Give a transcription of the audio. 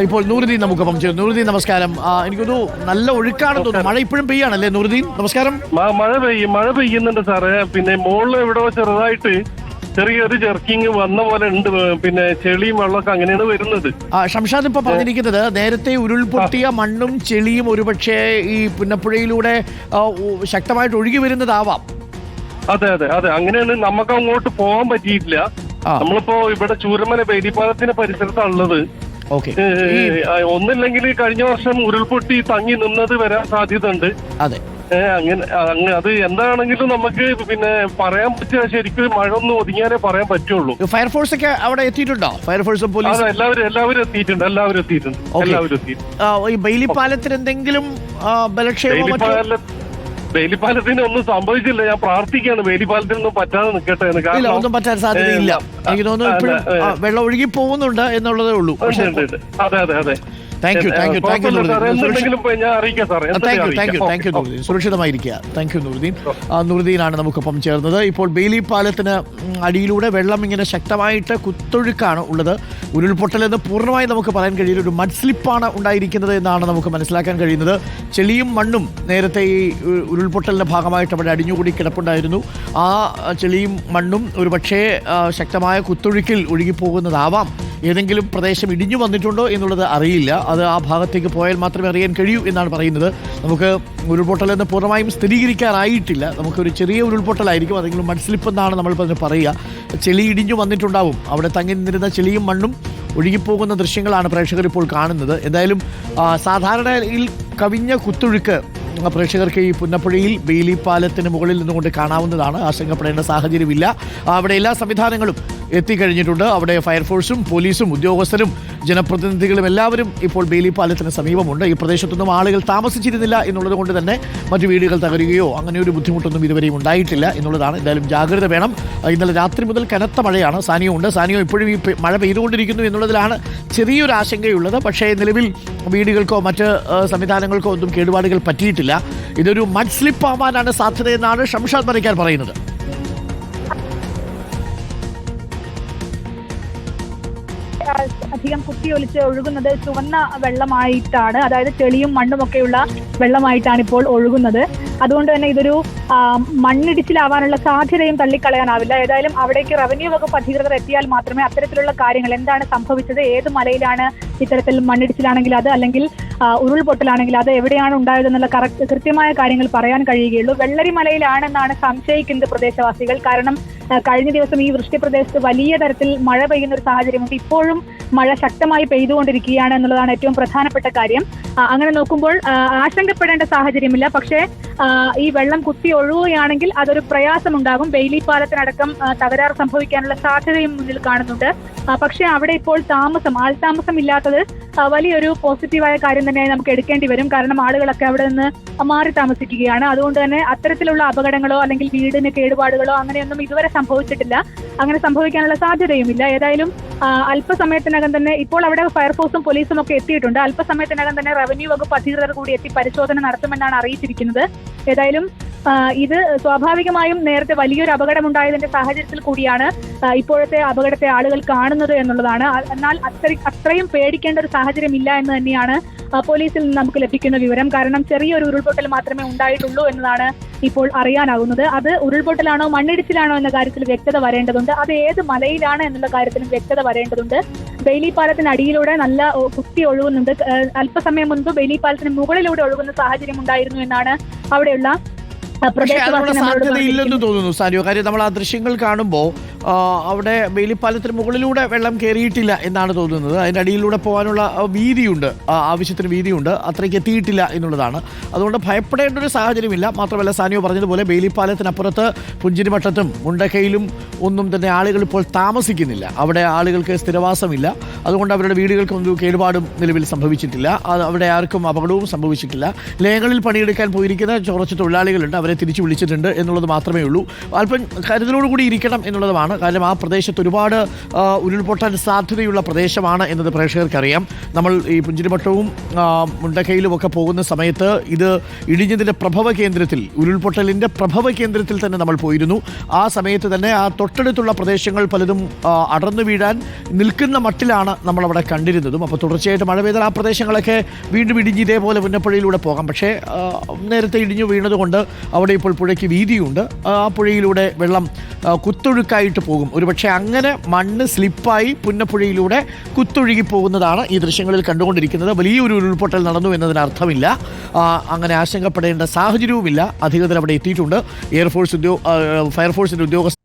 ഇപ്പോൾ നൂറുദ്ദീൻ നമുക്ക് പങ്കുചേരും നൂറുദ്ദീൻ നമസ്കാരം. എനിക്കൊരു നല്ല ഒഴുക്കാണെന്ന് തോന്നുന്നു. മഴ ഇപ്പോഴും പെയ്യാണല്ലേ നൂറുദ്ദീൻ? നമസ്കാരം. മഴ പെയ്യും മഴ പെയ്യുന്നുണ്ട് സാറേ. പിന്നെ മുകളിൽ എവിടെ ചെറുതായിട്ട് ചെറിയൊരു ജെർക്കിങ് വന്ന പോലെ ഉണ്ട്. പിന്നെ ചെളിയും വെള്ളമൊക്കെ അങ്ങനെയാണ് വരുന്നത്. ആ, ഷംഷാദ് ഇപ്പൊ പറഞ്ഞിരിക്കുന്നത് നേരത്തെ ഉരുൾപൊട്ടിയ മണ്ണും ചെളിയും ഒരുപക്ഷെ ഈ പുന്നപ്പുഴയിലൂടെ ശക്തമായിട്ട് ഒഴുകി വരുന്നതാവാം. അതെ അതെ അതെ. അങ്ങനെയാണ് നമുക്ക് അങ്ങോട്ട് പോകാൻ പറ്റിയിട്ടില്ല. നമ്മളിപ്പോ ഇവിടെ ചൂരമല ബേരിപ്പാലത്തിന്റെ പരിസരത്താണുള്ളത്. ഓക്കെ ഏ, ഒന്നില്ലെങ്കിൽ കഴിഞ്ഞ വർഷം ഉരുൾപൊട്ടി തങ്ങി നിന്നത് വരാൻ സാധ്യത ഉണ്ട് അതെ. ഏ, അങ്ങനെ അത് എന്താണെങ്കിലും നമുക്ക് പിന്നെ പറയാൻ പറ്റുക ശരിക്കും മഴ ഒന്ന് ഒതുങ്ങിയാലേ പറയാൻ പറ്റുള്ളൂ. ഫയർഫോഴ്സ് ഒക്കെ അവിടെ എത്തിയിട്ടുണ്ടോ? ഫയർഫോഴ്സ് പോലീസ് എല്ലാവരും എല്ലാവരും എത്തിയിട്ടുണ്ട് എല്ലാവരും എത്തിയിട്ടുണ്ട് എല്ലാവരും എത്തിയിട്ടുണ്ട്. ഈ ബെയിലി പാലത്തിന് എന്തെങ്കിലും ബലക്ഷേപം വേലിപ്പാലത്തിന് ഒന്നും സംഭവിച്ചില്ല. ഞാൻ പ്രാർത്ഥിക്കുകയാണ്. വേലിപ്പാലത്തിൽ ഒന്നും പറ്റാതെ നിൽക്കട്ടെ എന്ന്. ഇല്ല കാരണം ഒന്നും പറ്റാൻ സാധ്യതയില്ല. എനിക്ക് തോന്നുന്നു ഇപ്പോഴും അതെ, ആ, വെള്ളം ഒഴുകി പോകുന്നുണ്ട് എന്നുള്ളതേ ഉള്ളൂ. അതെ അതെ അതെ. Thank you thank you thank you thank you thank you. Thank you Nooruddin സുരക്ഷിതമായിരിക്കുക. Thank you Nooruddin നൂറുദ്ദീനാണ് നമുക്കൊപ്പം ചേർന്നത്. ഇപ്പോൾ ബെയിലി പാലത്തിന് അടിയിലൂടെ വെള്ളം ഇങ്ങനെ ശക്തമായിട്ട് കുത്തൊഴുക്കാണ് ഉള്ളത്. ഉരുൾപൊട്ടലെന്ന് പൂർണമായി നമുക്ക് പറയാൻ കഴിയില്ല. ഒരു മഡ് സ്ലിപ്പാണ് ഉണ്ടായിരിക്കുന്നത് എന്നാണ് നമുക്ക് മനസ്സിലാക്കാൻ കഴിയുന്നത്. ചെളിയും മണ്ണും നേരത്തെ ഈ ഉരുൾപൊട്ടലിന്റെ ഭാഗമായിട്ട് അവിടെ അടിഞ്ഞുകൂടി കിടപ്പുണ്ടായിരുന്നു. ആ ചെളിയും മണ്ണും ഒരുപക്ഷേ ശക്തമായ കുത്തൊഴുക്കിൽ ഒഴുകിപ്പോകുന്നതാവാം. ഏതെങ്കിലും പ്രദേശം ഇടിഞ്ഞു വന്നിട്ടുണ്ടോ എന്നുള്ളത് അറിയില്ല. അത് ആ ഭാഗത്തേക്ക് പോയാൽ മാത്രമേ അറിയാൻ കഴിയൂ എന്നാണ് പറയുന്നത്. നമുക്ക് ഉരുൾപൊട്ടൽ എന്ന് പൂർണമായും സ്ഥിരീകരിക്കാറായിട്ടില്ല. നമുക്കൊരു ചെറിയ ഉരുൾപൊട്ടലായിരിക്കും. അതെങ്കിലും എന്നാണ് നമ്മൾ പറഞ്ഞ് പറയുക. ചെളി ഇടിഞ്ഞു വന്നിട്ടുണ്ടാവും. അവിടെ തങ്ങി നിന്നിരുന്ന ചെളിയും മണ്ണും ഒഴുകിപ്പോകുന്ന ദൃശ്യങ്ങളാണ് പ്രേക്ഷകർ ഇപ്പോൾ കാണുന്നത്. എന്തായാലും സാധാരണയിൽ കവിഞ്ഞ കുത്തൊഴുക്ക് പ്രേക്ഷകർക്ക് ഈ പുന്നപ്പുഴയിൽ ബെയിലി പാലത്തിന് മുകളിൽ നിന്നുകൊണ്ട് കാണാവുന്നതാണ്. ആശങ്കപ്പെടേണ്ട സാഹചര്യമില്ല. അവിടെ എല്ലാ സംവിധാനങ്ങളും എത്തിക്കഴിഞ്ഞിട്ടുണ്ട്. അവിടെ ഫയർഫോഴ്സും പോലീസും ഉദ്യോഗസ്ഥരും ജനപ്രതിനിധികളും എല്ലാവരും ഇപ്പോൾ ബെയിലി പാലത്തിന് സമീപമുണ്ട്. ഈ പ്രദേശത്തൊന്നും ആളുകൾ താമസിച്ചിരുന്നില്ല എന്നുള്ളത് കൊണ്ട് തന്നെ മറ്റു വീടുകൾ തകരുകയോ അങ്ങനെ ഒരു ബുദ്ധിമുട്ടൊന്നും ഇതുവരെയും ഉണ്ടായിട്ടില്ല എന്നുള്ളതാണ്. എന്തായാലും ജാഗ്രത വേണം. ഇന്നലെ രാത്രി മുതൽ കനത്ത മഴയാണ്. സാനിയോ ഉണ്ട് സാനിയോ ഇപ്പോഴും ഈ മഴ പെയ്തുകൊണ്ടിരിക്കുന്നു എന്നുള്ളതിലാണ് ചെറിയൊരു ആശങ്കയുള്ളത്. പക്ഷേ നിലവിൽ വീടുകൾക്കോ മറ്റ് സംവിധാനങ്ങൾക്കോ ഒന്നും കേടുപാടുകൾ പറ്റിയിട്ടില്ല. ഇതൊരു മഡ് സ്ലിപ്പ് ആവാനാണ് സാധ്യതയെന്നാണ് ഷംഷാദ് മറിക്കാൻ പറയുന്നത്. അധികം കുത്തിയൊലിച്ച് ഒഴുകുന്നത് ചുവന്ന വെള്ളമായിട്ടാണ്. അതായത് ചെളിയും മണ്ണും മണ്ണുമൊക്കെയുള്ള വെള്ളമായിട്ടാണ് ഇപ്പോൾ ഒഴുകുന്നത്. അതുകൊണ്ട് തന്നെ ഇതൊരു മണ്ണിടിച്ചിലാവാനുള്ള സാധ്യതയും തള്ളിക്കളയാനാവില്ല. ഏതായാലും അവിടേക്ക് റവന്യൂ വകുപ്പ് അധികൃതർ എത്തിയാൽ മാത്രമേ അത്തരത്തിലുള്ള കാര്യങ്ങൾ എന്താണ് സംഭവിച്ചത്? ഏത് മലയിലാണ് ഇത്തരത്തിൽ മണ്ണിടിച്ചിലാണെങ്കിൽ അത്? അല്ലെങ്കിൽ ഉരുൾപൊട്ടലാണെങ്കിൽ അത് എവിടെയാണ് ഉണ്ടായതെന്നുള്ള കറക്റ്റ് കൃത്യമായ കാര്യങ്ങൾ പറയാൻ കഴിയുകയുള്ളൂ. വെള്ളരി മലയിലാണെന്നാണ് സംശയിക്കുന്നത് പ്രദേശവാസികൾ. കാരണം കഴിഞ്ഞ ദിവസം ഈ വൃഷ്ടി പ്രദേശത്ത് വലിയ തരത്തിൽ മഴ പെയ്യുന്ന ഒരു സാഹചര്യമുണ്ട്. ഇപ്പോഴും മഴ ശക്തമായി പെയ്തുകൊണ്ടിരിക്കുകയാണ് എന്നുള്ളതാണ് ഏറ്റവും പ്രധാനപ്പെട്ട കാര്യം. അങ്ങനെ നോക്കുമ്പോൾ ആശങ്കപ്പെടേണ്ട സാഹചര്യമില്ല. പക്ഷേ ഈ വെള്ളം കുത്തി ഒഴുകുകയാണെങ്കിൽ അതൊരു പ്രയാസമുണ്ടാകും. വെയിലി പാലത്തിനടക്കം തകരാർ സംഭവിക്കാനുള്ള സാധ്യതയും മുന്നിൽ കാണുന്നുണ്ട്. പക്ഷേ അവിടെ ഇപ്പോൾ താമസം ആൾതാമസം ഇല്ലാത്തത് വലിയൊരു പോസിറ്റീവായ കാര്യം തന്നെയായി നമുക്ക് എടുക്കേണ്ടി വരും. കാരണം ആളുകളൊക്കെ അവിടെ നിന്ന് മാറി താമസിക്കുകയാണ്. അതുകൊണ്ട് തന്നെ അത്തരത്തിലുള്ള അപകടങ്ങളോ അല്ലെങ്കിൽ വീടിന് കേടുപാടുകളോ അങ്ങനെയൊന്നും ഇതുവരെ സംഭവിച്ചിട്ടില്ല. അങ്ങനെ സംഭവിക്കാനുള്ള സാധ്യതയുമില്ല. ഏതായാലും അല്പസമയത്തിനകം തന്നെ ഇപ്പോൾ അവിടെ ഫയർഫോഴ്സും പോലീസും ഒക്കെ എത്തിയിട്ടുണ്ട്. അല്പസമയത്തിനകം തന്നെ റവന്യൂ വകുപ്പ് അധികൃതർ കൂടി എത്തി പരിശോധന നടത്തുമെന്നാണ് അറിയിച്ചിരിക്കുന്നത്. ഏതായാലും ഇത് സ്വാഭാവികമായും നേരത്തെ വലിയൊരു അപകടമുണ്ടായതിന്റെ സാഹചര്യത്തിൽ കൂടിയാണ് ഇപ്പോഴത്തെ അപകടത്തെ ആളുകൾ കാണുന്നത് എന്നുള്ളതാണ്. എന്നാൽ അത്ര അത്രയും പേടിക്കേണ്ട ഒരു സാഹചര്യം ഇല്ല എന്ന് തന്നെയാണ് പോലീസിൽ നിന്ന് നമുക്ക് ലഭിക്കുന്ന വിവരം. കാരണം ചെറിയൊരു ഉരുൾപൊട്ടൽ മാത്രമേ ഉണ്ടായിട്ടുള്ളൂ എന്നതാണ് ഇപ്പോൾ അറിയാനാകുന്നത്. അത് ഉരുൾപൊട്ടലാണോ മണ്ണിടിച്ചിലാണോ എന്ന കാര്യത്തിൽ വ്യക്തത വരേണ്ടതുണ്ട്. അത് ഏത് മലയിലാണ് എന്നുള്ള കാര്യത്തിലും വ്യക്തത വരേണ്ടതുണ്ട്. ബെയിലി അടിയിലൂടെ നല്ല കുത്തി ഒഴുകുന്നുണ്ട്. അല്പസമയം മുൻപ് ബെയിലി പാലത്തിന് മുകളിലൂടെ ഒഴുകുന്ന സാഹചര്യം ഉണ്ടായിരുന്നു എന്നാണ് അവിടെയുള്ള സാധ്യതയില്ലെന്ന് തോന്നുന്നു സാനിയോ കാര്യം നമ്മൾ ആ ദൃശ്യങ്ങൾ കാണുമ്പോൾ അവിടെ വേലിപ്പാലത്തിന് മുകളിലൂടെ വെള്ളം കയറിയിട്ടില്ല എന്നാണ് തോന്നുന്നത്. അതിന്റെ അടിയിലൂടെ പോകാനുള്ള വീതിയുണ്ട്. ആവശ്യത്തിന് വീതിയുണ്ട്. അത്രയ്ക്ക് എത്തിയിട്ടില്ല എന്നുള്ളതാണ്. അതുകൊണ്ട് ഭയപ്പെടേണ്ട ഒരു സാഹചര്യമില്ല. മാത്രമല്ല സാനിയോ പറഞ്ഞതുപോലെ വേലിപ്പാലത്തിനപ്പുറത്ത് പുഞ്ചിരിമട്ടത്തും മുണ്ടക്കയിലും ഒന്നും തന്നെ ആളുകൾ ഇപ്പോൾ താമസിക്കുന്നില്ല. അവിടെ ആളുകൾക്ക് സ്ഥിരവാസമില്ല. അതുകൊണ്ട് അവരുടെ വീടുകൾക്കൊന്നും കേടുപാടും നിലവിൽ സംഭവിച്ചിട്ടില്ല. അത് അവിടെ ആർക്കും അപകടവും സംഭവിച്ചിട്ടില്ല. ലയങ്ങളിൽ പണിയെടുക്കാൻ പോയിരിക്കുന്ന കുറച്ച് തൊഴിലാളികളുണ്ട്. അവരെ അവരെ തിരിച്ചു വിളിച്ചിട്ടുണ്ട് എന്നുള്ളത് മാത്രമേ ഉള്ളൂ. അല്പം കരുതലോടുകൂടി ഇരിക്കണം എന്നുള്ളതുമാണ്. കാരണം ആ പ്രദേശത്ത് ഒരുപാട് ഉരുൾപൊട്ടാൻ സാധ്യതയുള്ള പ്രദേശമാണ് എന്നത് പ്രേക്ഷകർക്കറിയാം. നമ്മൾ ഈ പുഞ്ചിരിമട്ടവും മുണ്ടക്കയിലും ഒക്കെ പോകുന്ന സമയത്ത് ഇത് ഇടിഞ്ഞതിന്റെ പ്രഭവ കേന്ദ്രത്തിൽ ഉരുൾപൊട്ടലിന്റെ പ്രഭവ കേന്ദ്രത്തിൽ തന്നെ നമ്മൾ പോയിരുന്നു. ആ സമയത്ത് തന്നെ ആ തൊട്ടടുത്തുള്ള പ്രദേശങ്ങൾ പലതും അടർന്നു വീഴാൻ നിൽക്കുന്ന മട്ടിലാണ് നമ്മളവിടെ കണ്ടിരുന്നതും. അപ്പോൾ തുടർച്ചയായിട്ട് മഴ പെയ്താൽ ആ പ്രദേശങ്ങളൊക്കെ വീണ്ടും ഇടിഞ്ഞ് ഇതേപോലെ പുന്നപ്പുഴയിലൂടെ പോകാം. പക്ഷേ നേരത്തെ ഇടിഞ്ഞു വീണതുകൊണ്ട് അവിടെ ഇപ്പോൾ പുഴയ്ക്ക് വീതിയുണ്ട്. ആ പുഴയിലൂടെ വെള്ളം കുത്തൊഴുക്കായിട്ട് പോകും. ഒരുപക്ഷെ അങ്ങനെ മണ്ണ് സ്ലിപ്പായി പുന്നപ്പുഴയിലൂടെ കുത്തൊഴുകി പോകുന്നതാണ് ഈ ദൃശ്യങ്ങളിൽ കണ്ടുകൊണ്ടിരിക്കുന്നത്. വലിയൊരു ഉരുൾപൊട്ടൽ നടന്നു എന്നതിന് അർത്ഥമില്ല അങ്ങനെ ആശങ്കപ്പെടേണ്ട സാഹചര്യവുമില്ല. അധികൃതർ അവിടെ എത്തിയിട്ടുണ്ട്. എയർഫോഴ്സ് ഉദ്യോഗ ഫയർഫോഴ്സിന്റെ ഉദ്യോഗസ്ഥർ